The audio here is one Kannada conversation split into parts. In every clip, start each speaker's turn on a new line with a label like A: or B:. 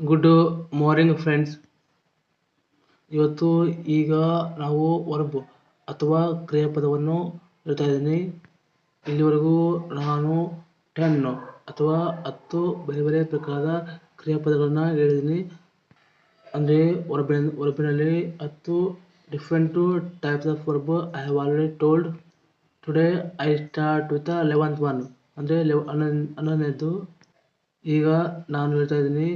A: ಗುಡ್ ಮಾರ್ನಿಂಗ್ ಫ್ರೆಂಡ್ಸ್ ಇವತ್ತು ಈಗ ನಾವು ವರ್ಬ್ ಅಥವಾ ಕ್ರಿಯಾಪದವನ್ನು ಹೇಳ್ತಾ ಇದ್ದೀನಿ. ಇಲ್ಲಿವರೆಗೂ ನಾನು ಟೆನ್ ಅಥವಾ ಹತ್ತು ಬೇರೆ ಬೇರೆ ಪ್ರಕಾರದ ಕ್ರಿಯಾಪದಗಳನ್ನು ಹೇಳಿದ್ದೀನಿ. ಅಂದರೆ ವರ್ಬಿನ ವರ್ಬಿನಲ್ಲಿ ಹತ್ತು different types of verb I have already told today I start with eleventh one ಅಂದರೆ ಲೆವ್ ಹನ್ನೊಂದು ಹನ್ನೊಂದನೇದು ಈಗ ನಾನು ಹೇಳ್ತಾ ಇದ್ದೀನಿ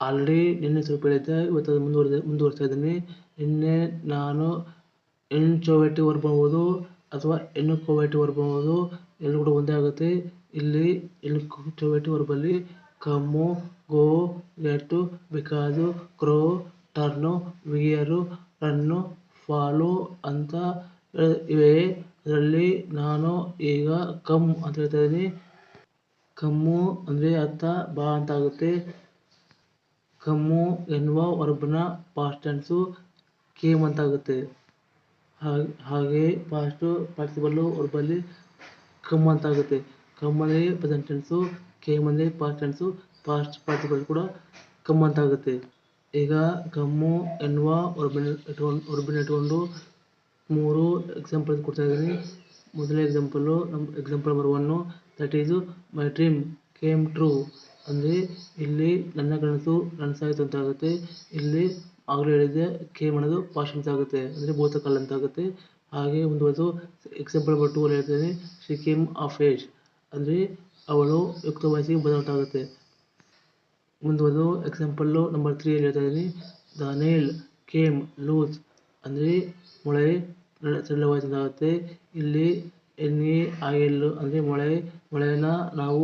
A: ಆಲ್ರೆಡಿ ನಿನ್ನೆ ಸ್ವಲ್ಪ ಹೇಳಿದ್ದೆ ಇವತ್ತು ಅದು ಮುಂದುವರೆದ, ಮುಂದುವರಿಸ್ತಾ ಇದ್ದೀನಿ. ನಿನ್ನೆ ನಾನು ವರ್ಬ್ ಆಗ್ಬೋದು ಅಥವಾ ಹೆಣ್ಣು ಕೋವೆಟಿ ಬರ್ಬೋದು ಎರಡು ಕೂಡ ಒಂದೇ ಆಗುತ್ತೆ. ಇಲ್ಲಿ inchoative ವರ್ಬಲ್ಲಿ come, go get become grow, turn, wear, run, fall ಅಂತ ಇವೆ. ಅದರಲ್ಲಿ ನಾನು ಈಗ ಕಮ್ ಅಂತ ಹೇಳ್ತಾ ಇದ್ದೀನಿ. ಕಮ್ಮು ಅಂದರೆ ಅತ್ತ ಬಾ ಅಂತ ಆಗುತ್ತೆ. ಕಮ್ಮು ಎನ್ನುವ ವರ್ಬ್ನ ಪಾಸ್ಟ್ ಟೆನ್ಸು ಕೇಮ್ ಅಂತ ಆಗುತ್ತೆ ಹಾಗೆ ಪಾಸ್ಟು ಪಾರ್ಟಿಸಿಪಲ್ಲು ವರ್ಬಲ್ಲಿ ಕಮ್ ಅಂತ ಆಗುತ್ತೆ ಕಮ್ ಅಂದರೆ ಪ್ರೆಸೆಂಟ್ ಟೆನ್ಸು ಕೇಮ್ ಅಂದರೆ ಪಾಸ್ಟ್ ಟೆನ್ಸು ಪಾಸ್ಟ್ ಪಾರ್ಟಿಸಿಪಲ್ ಕೂಡ ಕಮ್ ಅಂತ ಆಗುತ್ತೆ ಈಗ ಕಮ್ಮು ಎನ್ನುವ ವರ್ಬಿನ ಇಟ್ಕೊಂಡು ವರ್ಬಿನ ಇಟ್ಕೊಂಡು ಮೂರು ಎಕ್ಸಾಂಪಲ್ ಕೊಡ್ತಾ ಇದ್ದೀನಿ. ಮೊದಲನೇ ಎಕ್ಸಾಂಪಲ್ಲು ನಮ್ಮ example number one that is my dream came true ಅಂದರೆ ಇಲ್ಲಿ ನನ್ನ ಕನಸು ಅಂತ ಆಗುತ್ತೆ. ಇಲ್ಲಿ ಆಗಲೇ ಹೇಳಿದ್ದೆ ಕೆ ಅನ್ನೋದು ಪಾಸ್ಟ್ ಆಗುತ್ತೆ. ಅಂದರೆ ಭೂತಕಾಲ ಅಂತ ಆಗುತ್ತೆ. ಹಾಗೆ ಮುಂದುವರೆದು ಎಕ್ಸಾಂಪಲ್ ನಂಬರ್ ಟೂ ಅಲ್ಲಿ ಹೇಳ್ತೀನಿ ಶಿ ಕೇಮ್ ಆಫ್ ಏಜ್ ಅಂದರೆ ಅವಳು ಯುಕ್ತ ವಯಸ್ಸಿಗೆ ಬಂದಂತಾಗುತ್ತೆ ಮುಂದುವರೆದು ಎಕ್ಸಾಂಪಲ್ಲು ನಂಬರ್ ತ್ರೀಯಲ್ಲಿ ಹೇಳ್ತಾ ಇದ್ದೀನಿ ದ ನೇಲ್ ಕೇಮ್ ಲೂಸ್ ಅಂದರೆ ಮೊಳೆ ಸರಳವಾಯಿತಾಗುತ್ತೆ ಇಲ್ಲಿ ಎನ್ ಎ ಐ ಎಲ್ ಅಂದರೆ ಮೊಳೆ, ಮೊಳೆಯನ್ನು ನಾವು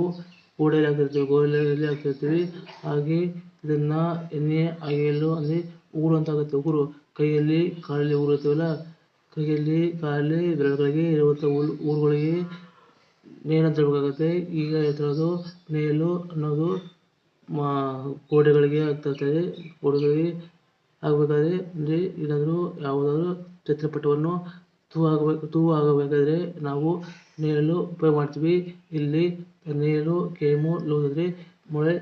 A: ಗೋಡೆಯಲ್ಲಿ ಹಾಕ್ತಿರ್ತೀವಿ ಗೋಲಿಯಲ್ಲಿ ಹಾಕ್ತಿರ್ತೀವಿ ಹಾಗೆ ಇದನ್ನು ಎಣ್ಣೆ ಅಗೆಯಲು ಅಲ್ಲಿ ಉಗುರು ಅಂತ ಆಗುತ್ತೆ ಉಗುರು ಕೈಯಲ್ಲಿ ಕಾಲಲ್ಲಿ ಉಗುರು ಇರ್ತೀವಲ್ಲ ಕೈಯಲ್ಲಿ ಕಾಲಲ್ಲಿ ಬೆರಳುಗಳಿಗೆ ಇರುವಂಥ ಉಲ್ ಉಗುರುಗಳಿಗೆ ನೇಣು ಈಗ ಹೇಳ್ತಿರೋದು ನೇಲು ಅನ್ನೋದು ಮಾ, ಗೋಡೆಗಳಿಗೆ ಆಗ್ತಿರ್ತದೆ ಗೋಡೆಗಳಿಗೆ ಆಗಬೇಕಾದ್ರೆ ಅಂದರೆ ಏನಾದರೂ ಯಾವುದಾದ್ರು ಚಿತ್ರಪಟವನ್ನು ತೂ ಆಗಬೇಕು ತೂ ಆಗಬೇಕಾದ್ರೆ ನಾವು ನೇಯಲು ಉಪಯೋಗ ಮಾಡ್ತೀವಿ. ಇಲ್ಲಿ ಕೇಮು ಲೂಸ್ ಅಂದರೆ ಮೊಳೆ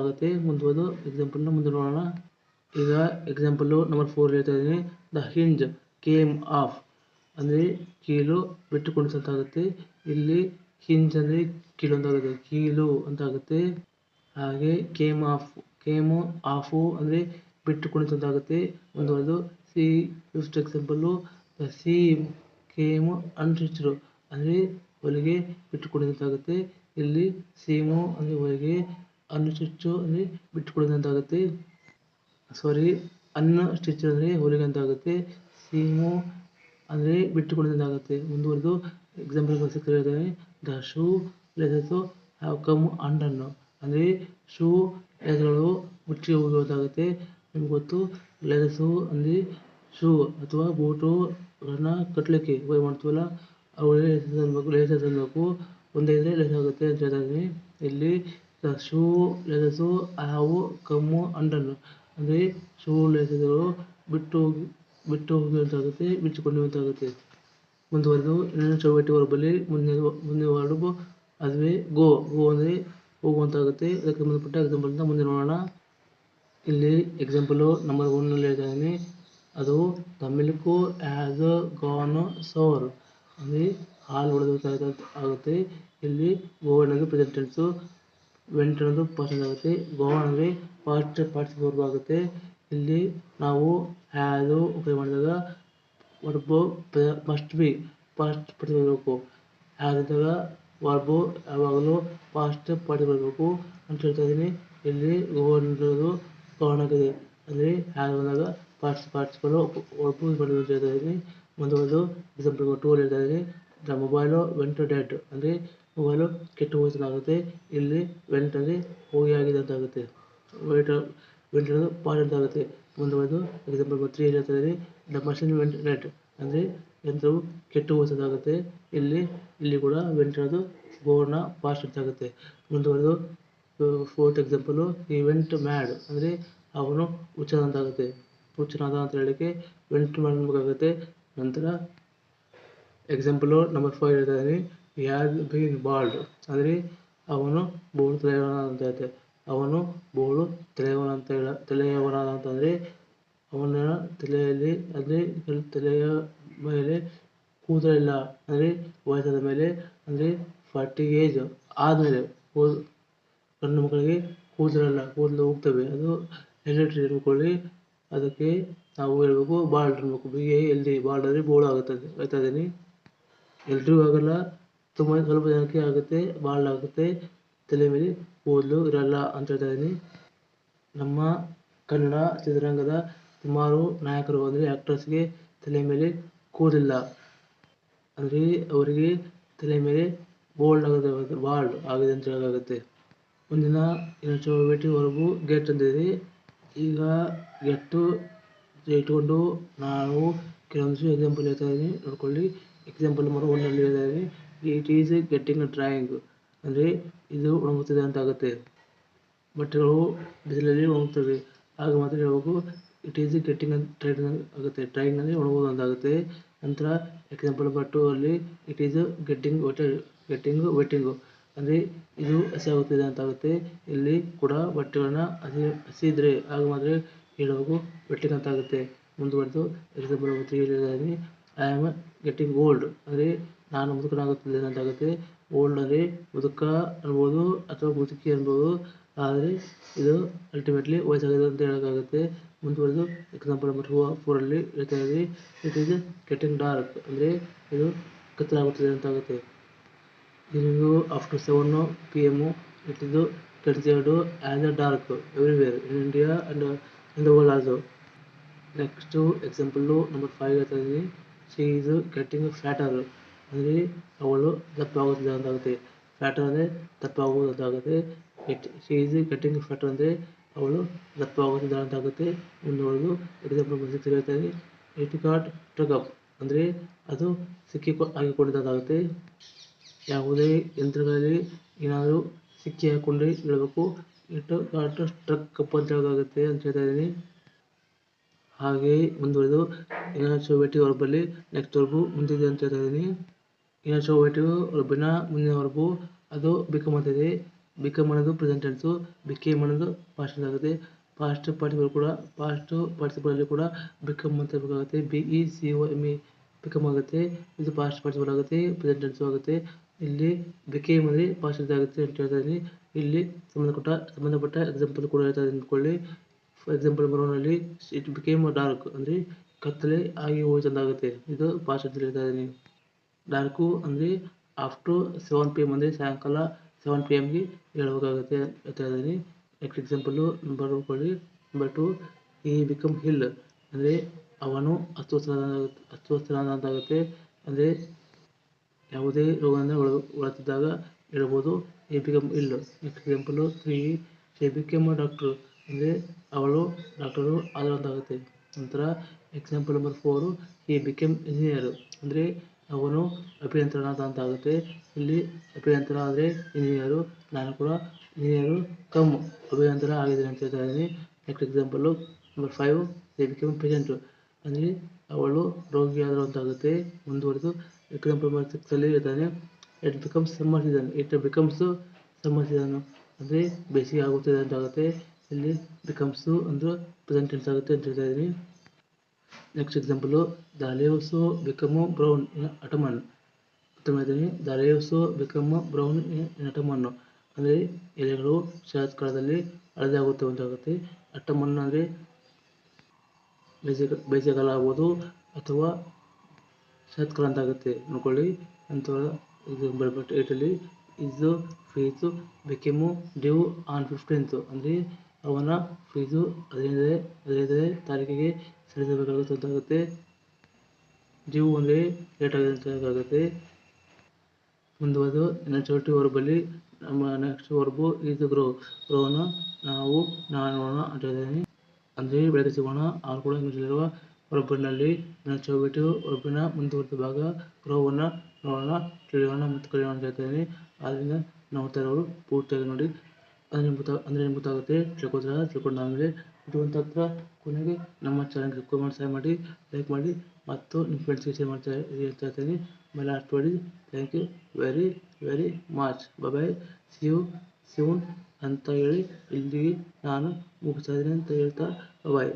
A: ಆಗುತ್ತೆ. ಮುಂದುವರೆದು ಎಕ್ಸಾಂಪಲ್ನ ಮುಂದೆ ನೋಡೋಣ. ಈಗ ಎಕ್ಸಾಂಪಲ್ಲು ನಂಬರ್ ಫೋರ್ ಹೇಳ್ತಾ ಇದ್ದೀನಿ. ದ ಹಿಂಜ್ ಕೇಮ್ ಆಫ್ ಅಂದರೆ ಕೀಲು ಬಿಟ್ಟುಕೊಂಡು ಅಂತ ಇಲ್ಲಿ ಹಿಂಜ್ ಅಂದರೆ ಕೀಲು ಅಂತ ಆಗುತ್ತೆ ಕೀಲು ಅಂತ ಆಗುತ್ತೆ ಹಾಗೆ ಕೇಮ್ ಆಫ್ ಕೇಮು ಆಫು ಅಂದರೆ ಬಿಟ್ಟು ಕುಣಿತ ಆಗುತ್ತೆ ಮುಂದುವರೆದು C fifth example the seam came unstitched ಅಂದರೆ ಹೊಲಿಗೆ ಬಿಟ್ಟು ಕುಣಿದಂತಾಗುತ್ತೆ ಇಲ್ಲಿ ಸೀಮು ಅಂದರೆ ಹೊಲಿಗೆ ಅನ್ಸ್ಟಿಚ್ಚು ಅಂದರೆ ಬಿಟ್ಟು ಆಗುತ್ತೆ ಸಾರಿ ಅನ್ನ ಸ್ಟಿಚ್ ಅಂದರೆ ಹೊಲಿಗೆ ಅಂತ ಆಗುತ್ತೆ ಸೀಮು ಅಂದರೆ ಆಗುತ್ತೆ ಮುಂದುವರೆದು ಎಕ್ಸಾಂಪಲ್ ಹೇಳ್ತೇನೆ the shoe laces have come undone ಅಂದರೆ ಶೂ ಲೆದರ್ಗಳು ಮುಚ್ಚಿ ಹೋಗುವುದಾಗುತ್ತೆ ನಿಮ್ಗೆ ಗೊತ್ತು ಲೆಸಸ್ಸು ಅಂದರೆ ಶೂ ಅಥವಾ ಬೂಟುಗಳನ್ನ ಕಟ್ಟಲಿಕ್ಕೆ ಉಪಯೋಗ ಮಾಡ್ತೀವಲ್ಲ? ಅವುಗಳಿಗೆ ಲೇಸಸ್ ಅನ್ಬೇಕು ಲೇಸಸ್ ಅನ್ಬೇಕು ಒಂದೇ ಇದ್ದರೆ ಲೇಸ್ ಆಗುತ್ತೆ ಅಂತ ಹೇಳ್ತಾ ಇಲ್ಲಿ ಶೂ ಲೇಸಸ್ಸು ಹಾವು ಕಮ್ಮು, ಅಂಡನ್ನು. ಅಂದರೆ ಶೂ ಲೇಸಸ್ಗಳು ಬಿಟ್ಟು ಬಿಟ್ಟು ಹೋಗುವಂತಾಗುತ್ತೆ ಬಿಚ್ಚಿಕೊಳ್ಳುವಂತಾಗುತ್ತೆ ಮುಂದುವರೆದು ಇನ್ನೊಂದು ಚೌಕಟ್ಟಿ ವರ್ಬಲ್ಲಿ ಮುಂದೆ ಮುಂದೆ ವರ್ಬ್ ಅದುವೇ ಗೋ. ಗೋ ಅಂದರೆ ಹೋಗುವಂತಾಗುತ್ತೆ. ಅದಕ್ಕೆ ಸಂಬಂಧಪಟ್ಟ ಅಂತ ಮುಂದೆ ನೋಡೋಣ. ಇಲ್ಲಿ ಎಕ್ಸಾಂಪಲು ನಂಬರ್ ಒನ್ನಲ್ಲಿ ಹೇಳ್ತಾ ಇದ್ದೀನಿ ಅದು the milk has gone sour ಅಂದರೆ ಹಾಲು ಒಡೆದು ಆಗುತ್ತೆ. ಇಲ್ಲಿ ಪ್ರೆಸೆಂಟ್ ಟೆನ್ಸು ವೆಂಟ್ ಅನ್ನೋದು ಪಾಸ್ಟ್ ಆಗುತ್ತೆ. ಗೋವಾ ಅಂದರೆ ಪಾಸ್ಟ್ ಪಾರ್ಟಿಸಿಪಲ್ ಆಗುತ್ತೆ. ಇಲ್ಲಿ ನಾವು ಹ್ಯಾದು ಉಪಯೋಗ ಮಾಡಿದಾಗ verb must be past participle ಬರಬೇಕು ಹ್ಯಾದಿದ್ದಾಗ ವರ್ಬು ಯಾವಾಗಲೂ ಪಾಸ್ಟ್ ಪಾರ್ಟಿಸಿಪಲ್ ಬರಬೇಕು ಅಂತ ಹೇಳ್ತಾ ಇದ್ದೀನಿ. ಇಲ್ಲಿ ಗೋ ಅನ್ನೋದು ಗಾನ್ ಆಗಿದೆ ಅಂದರೆ ಹ್ಯಾಲ್ ಬಂದಾಗ ಪಾಸ್ಟ್ ಪಾರ್ಟಿಸಿಪಲ್ ವರ್ಬು ಯೂಸ್ ಹೇಳ್ತಾ ಇದ್ದೀನಿ. ಮುಂದುವರೆದು ಎಕ್ಸಾಂಪಲ್ ಟೂ ಅಲ್ಲಿ ಇದ್ದಾಗೆ ದ ಮೊಬೈಲು ವೆಂಟ್ ಡೆಡ್ ಅಂದರೆ ಮೊಬೈಲು ಕೆಟ್ಟು ಹೋಯ್ತು ಇಲ್ಲಿ ವೆಂಟ್ ಅಂದರೆ ಹೋಗಿ ಆಗಿದೆ ಅಂತ ಆಗುತ್ತೆ ವೆಂಟ್ ವೆಂಟ್ ಅನ್ನೋದು ಪಾಸ್ಟ್ ಅಂತ ಆಗುತ್ತೆ ಒಂದು ಎಕ್ಸಾಂಪಲ್ ತ್ರೀ ಹೇಳ್ತಾ ಇದ್ದೀನಿ ದ ಮಷಿನ್ ವೆಂಟ್ ಡೆಡ್ ಅಂದರೆ ಯಂತ್ರವು ಕೆಟ್ಟು ಹೋಯ್ತದಾಗುತ್ತೆ, ಇಲ್ಲಿ ಇಲ್ಲಿ ಕೂಡ ವೆಂಟ್ ಅನ್ನೋದು ಗೋರ್ನ ಪಾಸ್ಟ್ ಅಂತ ಆಗುತ್ತೆ. ಮುಂದುವರೆದು ಫೋರ್ತ್ ಎಕ್ಸಾಂಪಲು ವೆಂಟ್ ಮ್ಯಾಡ್ ಅಂದರೆ ಅವನು ಹುಚ್ಚನಾದಂತಾಗುತ್ತೆ. ಹುಚ್ಚನಾದ ಅಂತ ಹೇಳಲಿಕ್ಕೆ ವೆಂಟ್ ಮಾಡಬೇಕಾಗುತ್ತೆ ನಂತರ ಎಕ್ಸಾಂಪಲು ನಂಬರ್ ಫೈವ್ ಹೇಳ್ತಾ ಯಾರ್ ಬೀನ್ ಬಾಲ್ಡ್ ಅಂದರೆ ಅವನು ಬೋಳ್ತಲೆ ಅಂತ ಹೇಳ್ತಾರೆ ಅವನು ಬೋಳು ತಲೆಯವನಂತ ಹೇಳ ತಲೆಯವನಾದಂತಂದರೆ ಅವನ ತಲೆಯಲ್ಲಿ, ಅಂದರೆ ತಲೆಯ ಮೇಲೆ ಕೂದಲಿಲ್ಲ. ಅಂದರೆ ವಯಸ್ಸಾದ ಮೇಲೆ, ಅಂದರೆ ಫಾರ್ಟಿ ಏಜ್ ಆದಮೇಲೆ ಗಂಡು ಮಕ್ಕಳಿಗೆ ಕೂದಲಲ್ಲ, ಕೂದಲು ಹೋಗ್ತವೆ. ಅದು ಎಲೆಟ್ರಿ ಇಟ್ಕೊಳ್ಳಿ ಅದಕ್ಕೆ ನಾವು ಹೇಳ್ಬೇಕು ಬಾಲ್ಡ್ ಇರಬೇಕು ಬಿ ಎ ಎಲ್ ಬಾಲ್ಡ್ ಅಂದರೆ ಬೋಳು ಆಗುತ್ತದೆ ಹೇಳ್ತಾ ಎಲ್ರಿಗೂ ಆಗಲ್ಲ, ತುಂಬ ಸ್ವಲ್ಪ ಜನಕ್ಕೆ ಆಗುತ್ತೆ ಬಾಲ್ಡ್ ಆಗುತ್ತೆ. ತಲೆ ಮೇಲೆ ಕೂದಲು ಇರಲ್ಲ ಅಂತ ಹೇಳ್ತಾ ಇದ್ದೀನಿ ನಮ್ಮ ಕನ್ನಡ ಚಿತ್ರರಂಗದ ಸುಮಾರು ನಾಯಕರು ಅಂದರೆ ಆ್ಯಕ್ಟರ್ಸ್ಗೆ ತಲೆ ಮೇಲೆ ಕೂದಲಿಲ್ಲ ಅಂದರೆ ಅವರಿಗೆ ತಲೆ ಮೇಲೆ ಬೋಲ್ಡ್ ಆಗುತ್ತೆ ಬಾಲ್ಡ್ ಆಗಿದೆ ಅಂತ ಹೇಳೋಕ್ಕಾಗುತ್ತೆ. ಮುಂದಿನ ಎರಡು ಚೌಬೇಟಿವರೆಗೂ ಗೆಟ್ ಅಂದಿದೆ ಈಗ ಎತ್ತು ಇಟ್ಕೊಂಡು ನಾವು ಕೆಲವೊಂದು ಎಕ್ಸಾಂಪಲ್ ಹೇಳ್ತಾ ಇದ್ದೀನಿ. ನೋಡ್ಕೊಳ್ಳಿ. ಎಕ್ಸಾಂಪಲ್ ನಂಬರ್ ಒನ್ನಲ್ಲಿ ಹೇಳ್ತಾ ಇದೀನಿ it is getting a drying ಅಂದರೆ ಇದು ಒಣಗುತ್ತದೆ ಅಂತ ಆಗುತ್ತೆ. ಬಟ್ಟೆಗಳು ಬಿಸಿಲಲ್ಲಿ ಒಣಗುತ್ತವೆ. ಆಗ ಮಾತ್ರ ಹೇಳ್ಬೇಕು ಇಟ್ ಈಸ್ ಗೆಟ್ಟಿಂಗ್ ಟ್ರೈನ್ ಆಗುತ್ತೆ. ಟ್ರೈನಲ್ಲಿ ಒಣಗೋದು ಅಂತ ಆಗುತ್ತೆ. ನಂತರ ಎಕ್ಸಾಂಪಲ್ ಬಟ್ಟು ಅಲ್ಲಿ it is getting wet getting wetting ಅಂದರೆ ಇದು ಹಸಿ ಆಗುತ್ತಿದೆ ಅಂತ ಆಗುತ್ತೆ ಇಲ್ಲಿ ಕೂಡ ಬಟ್ಟೆಗಳನ್ನ ಹಸಿ ಹಸಿದ್ರೆ ಆಗ ಮಾತ್ರ ಹೇಳಬೇಕು ಬಟ್ಟೆ ಅಂತ ಆಗುತ್ತೆ ಮುಂದುವರೆದು ಎಕ್ಸಾಂಪಲ್ ಹೇಳಿದ್ದೀನಿ. ಐ ಆಮ್ ಗೆಟ್ಟಿಂಗ್ ಓಲ್ಡ್ ಅಂದರೆ ನಾನು ಮುದುಕನಾಗುತ್ತಿದ್ದೇನೆ ಅಂತ ಆಗುತ್ತೆ ಓಲ್ಡ್ ಅಂದರೆ ಮುದುಕ ಅನ್ಬೋದು ಅಥವಾ ಮುದುಕಿ ಅನ್ಬೋದು. ಆದರೆ ಇದು ಅಲ್ಟಿಮೇಟ್ಲಿ ವಯಸ್ಸಾಗಿದೆ ಅಂತ ಹೇಳೋಕ್ಕಾಗುತ್ತೆ. ಮುಂದುವರೆದು ಎಕ್ಸಾಂಪಲ್ ನಂಬರ್ ಫೋ ಫೋರಲ್ಲಿ ಹೇಳ್ತಾ ಇದ್ದೀವಿ ಇಟ್ ಈಸ್ ಗೆಟಿಂಗ್ ಡಾರ್ಕ್ ಅಂದರೆ ಇದು ಕತ್ತಲಾಗುತ್ತಿದೆ ಅಂತ ಇದು after seven P M it ಇದು considered as a dark everywhere in India and in the world also next example number five ಹೇಳ್ತಾ ಇದ್ದೀನಿ ಶಿ ಈಸ್ ಗೆಟ್ಟಿಂಗ್ ಫ್ಯಾಟರ್ ಅಂದರೆ ಅವಳು ದಪ್ಪ ಅಂತಾಗುತ್ತೆ. ಫ್ಯಾಟರ್ ಅಂದರೆ ದಪ್ಪ ಅಂತಾಗುತ್ತೆ. Get she is getting fatter ಅಂದರೆ ಅವಳು ದಪ್ಪ ಅಂತಾಗುತ್ತೆ. ಮುಂದುವರೆದು ಎಕ್ಸಾಂಪಲ್ ಹೇಳ್ತಾ ಇದ್ದೀನಿ ಇಟ್ ಗಾಟ್ ಟ್ರಕ್ ಅಪ್ ಅಂದರೆ ಅದು ಸಿಕ್ಕಿ ಹಾಕಿಕೊಂಡಿದ್ದಾಗುತ್ತೆ ಯಾವುದೇ ಯಂತ್ರಗಳಲ್ಲಿ ಏನಾದರೂ ಸಿಕ್ಕಿ ಹಾಕೊಂಡಿ ಹೇಳಬೇಕು. ಇಟ್ಟು ಗಾಟ್ ಟ್ರಕ್ ಅಪ್ ಅಂತ ಅಂತ ಹೇಳ್ತಾ ಇದ್ದೀನಿ. ಹಾಗೆ ಮುಂದುವರೆದು ಇನಾನ್ ಚೌಬೇಟಿ ಹೊರಬಲ್ಲಿ ನೆಕ್ಸ್ಟ್ ವರ್ಗು ಮುಂದಿದೆ ಅಂತ ಹೇಳ್ತಾ ಇದ್ದೀನಿ. ಇನಾನ್ ಚೌಬೇಟಿ ಹೊರಬಿನ ಮುಂದಿನ ವರ್ಬು ಅದು ಬಿಕಮ್ ಅಂತಿದೆ ಬಿಕಮ್ ಅನ್ನೋದು ಪ್ರೆಸೆಂಟ್ ಟೆನ್ಸು ಬಿಕೇಮ್ ಅನ್ನೋದು ಪಾಸ್ಟ್ ಟೆನ್ಸ್ ಆಗುತ್ತೆ. ಪಾಸ್ಟ್ ಪಾರ್ಟಿಸಿಪಲ್ ಕೂಡ ಪಾಸ್ಟ್ ಪಾರ್ಟಿಸಿಪಲಲ್ಲಿ ಕೂಡ ಬಿಕಮ್ ಅಂತ ಬೇಕಾಗುತ್ತೆ B E C O M E become ಆಗುತ್ತೆ. ಇದು ಪಾಸ್ಟ್ ಪಾರ್ಟಿಸಿಪಲ್ ಆಗುತ್ತೆ ಪ್ರೆಸೆಂಟ್ ಆಗುತ್ತೆ. ಇಲ್ಲಿ ಪಾಸ್ಟ್ ಟೆನ್ಸ್ ಆಗುತ್ತೆ ಅಂತ ಹೇಳ್ತಾ ಇಲ್ಲಿ ಸಂಬಂಧಪಟ್ಟ ಸಂಬಂಧಪಟ್ಟ ಎಕ್ಸಾಂಪಲ್ ಕೂಡ ಹೇಳ್ತಾ ಅಂದ್ಕೊಳ್ಳಿ. ಫಾರ್ ಎಕ್ಸಾಂಪಲ್ ಬರೋನಲ್ಲಿ ಇಟ್ ಬಿಕೇಮ್ ಡಾರ್ಕ್ ಅಂದರೆ ಕತ್ತಲೆ ಆಗಿ ಹೋಯ್ತು ಅಂತ ಆಗುತ್ತೆ ಇದು ಪಾಸ್ಟ್ ಅಂತ ಹೇಳ್ತಾ ಡಾರ್ಕ್ ಡಾರ್ಕು ಅಂದರೆ ಆಫ್ಟರ್ ಸೆವೆನ್ ಪಿ ಎಂ ಅಂದರೆ ಸಾಯಂಕಾಲ ಸೆವೆನ್ ಪಿ ಎಮ್ಗೆ ಹೇಳ್ಬೇಕಾಗುತ್ತೆ ಹೇಳ್ತಾ ಇದ್ದೀನಿ. ನೆಕ್ಸ್ಟ್ ಎಕ್ಸಾಂಪಲ್ ಕೊಡಿ. Number two he become ill ಅಂದರೆ ಅವನು ಅಸ್ವಸ್ಥನಾದ, ಅಸ್ವಸ್ಥನಾದಂತಾಗುತ್ತೆ. ಅಂದರೆ ಯಾವುದೇ ರೋಗದಿಂದ ಒಳ, ಒಳತಿದ್ದಾಗ ಹೇಳ್ಬೋದು ಎ ಕೆಮ್ಮು ಇಲ್ಲ next example three became doctor ಅಂದರೆ ಅವಳು ಡಾಕ್ಟರು ಆದರು ಅಂತಾಗುತ್ತೆ ನಂತರ example number four be become engineer ಅಂದರೆ ಅವನು ಅಂತ ಆಗುತ್ತೆ ಇಲ್ಲಿ ಅಭಿಯಂತರ ಆದರೆ ಇಂಜಿನಿಯರು ನಾನು ಕೂಡ ಇಂಜಿನಿಯರು ಕಮ್ ಅಭಿಯಂತರ ಆಗಿದ್ದೀನಿ ಅಂತ ಹೇಳ್ತಾ ಇದ್ದೀನಿ. ನೆಕ್ಸ್ಟ್ ಎಕ್ಸಾಂಪಲ್ಲು ನಂಬರ್ ಫೈವ್ ಎ ಬಿ ಕೆಮ್ ಪೇಷಂಟು ಅಂದರೆ ಅವಳು ರೋಗಿಯಾದರು ಅಂತ ಆಗುತ್ತೆ ಮುಂದುವರೆದು ಎಕ್ಸಾಂಪಲ್ ಸಿಕ್ಸ್ ಸಿಕ್ಸಲ್ಲಿ ಇದ್ದಾನೆ it becomes summer season it becomes summer season ಅಂದರೆ ಬೇಸಿಗೆ ಆಗುತ್ತದೆ ಅಂತ ಆಗುತ್ತೆ. ಇಲ್ಲಿ ಬಿಕಮ್ಸ್ ಅಂದ್ರೆ ಪ್ರೆಸೆಂಟ್ ಟೆನ್ಸ್ ಆಗುತ್ತೆ ಅಂತ ಹೇಳ್ತಾ ಇದ್ದೀನಿ. Next example the become brown in autumn ಮಾಡಿದ್ದೀನಿ the leaves become brown in autumn ಅಂದರೆ ಎಲೆಗಳು ಶರತ್ಕಾಲದಲ್ಲಿ ಹಳದಿ ಆಗುತ್ತೆ ಅಂತ ಆಗುತ್ತೆ. ಅಟಮನ್ ಅಂದರೆ ಬೇಸಿಗೆ, ಬೇಸಿಗೆಗಾಲ ಆಗ್ಬೋದು ಅಥವಾ ಶರತ್ಕಾಲ ಅಂತ ಆಗುತ್ತೆ ನೋಡ್ಕೊಳ್ಳಿ. ಅಂತ ಇದು ಬಟ್ ಏಟಲ್ಲಿ ಇದು fees became due on fifteenth ಅಂದರೆ ಅವನ ಫೀಸು ಹದಿನೈದನೇ ಹದಿನೈದನೇ ತಾರೀಕಿಗೆ ಸಲ್ಲಿಸಬೇಕಾಗುತ್ತೆ ಅಂತ ಆಗುತ್ತೆ ಡ್ಯೂ ಅಂದರೆ ಲೇಟ್ ಆಗಿದೆ ಅಂತ ಆಗುತ್ತೆ ಮುಂದುವರೆದು ನೆಕ್ಸ್ಟ್ ಚೌಟಿ ವರ್ಬಲ್ಲಿ ನಮ್ಮ ನೆಕ್ಸ್ಟ್ ವರ್ಬು ಈಸ್ ಗ್ರೋ. ಗ್ರೋನ ನಾವು ನೋಡೋಣ ಅಂತ ಅಂದರೆ ಬೆಳಗ್ಗೆ ಸಿಗೋಣ ಅವ್ರು ಕೂಡ ಇಂಗ್ಲೀಷಲ್ಲಿರುವ ವರ್ಬಿನಲ್ಲಿ ನನ್ನ ಚೌಬಿಟ್ಟು ಮುಂದುವರಿದ ಭಾಗ ಗ್ರೋವನ್ನು ನೋಡೋಣ, ತಿಳಿಯೋಣ ಮತ್ತು ಕಲಿಯೋಣ ಅಂತ ಹೇಳ್ತೀನಿ ಆದ್ದರಿಂದ ನೋಡ್ತಾ ಇರೋರು ಪೂರ್ತಿಯಾಗಿ ನೋಡಿ. ಅಂದರೆ ಅಂದರೆ ನಿಮ್ಗೆ ಗೊತ್ತಾಗುತ್ತೆ ತಿಳ್ಕೊತೀರ ಆಮೇಲೆ ಇದು ಹತ್ರ ಕೊನೆಗೆ ನಮ್ಮ ಚಾನಲ್ಗೆ ಕಾಮೆಂಟ್ ಶೇರ್ ಮಾಡಿ ಲೈಕ್ ಮಾಡಿ ಮತ್ತು ನಿಮ್ಮ ಫ್ರೆಂಡ್ಸ್ಗೆ ಶೇರ್ ಮಾಡ್ತಾ ಹೇಳ್ತಾ ಇದ್ದೀನಿ ಮೇಲೆ ಲಾಸ್ಟ್ ಮಾಡಿ thank you very very much bye see you soon ಅಂತ ಹೇಳಿ ಇಲ್ಲಿಗೆ ನಾನು ಮುಗಿಸ್ತಾ ಇದ್ದೀನಿ ಅಂತ ಹೇಳ್ತಾ ಬಾಯ್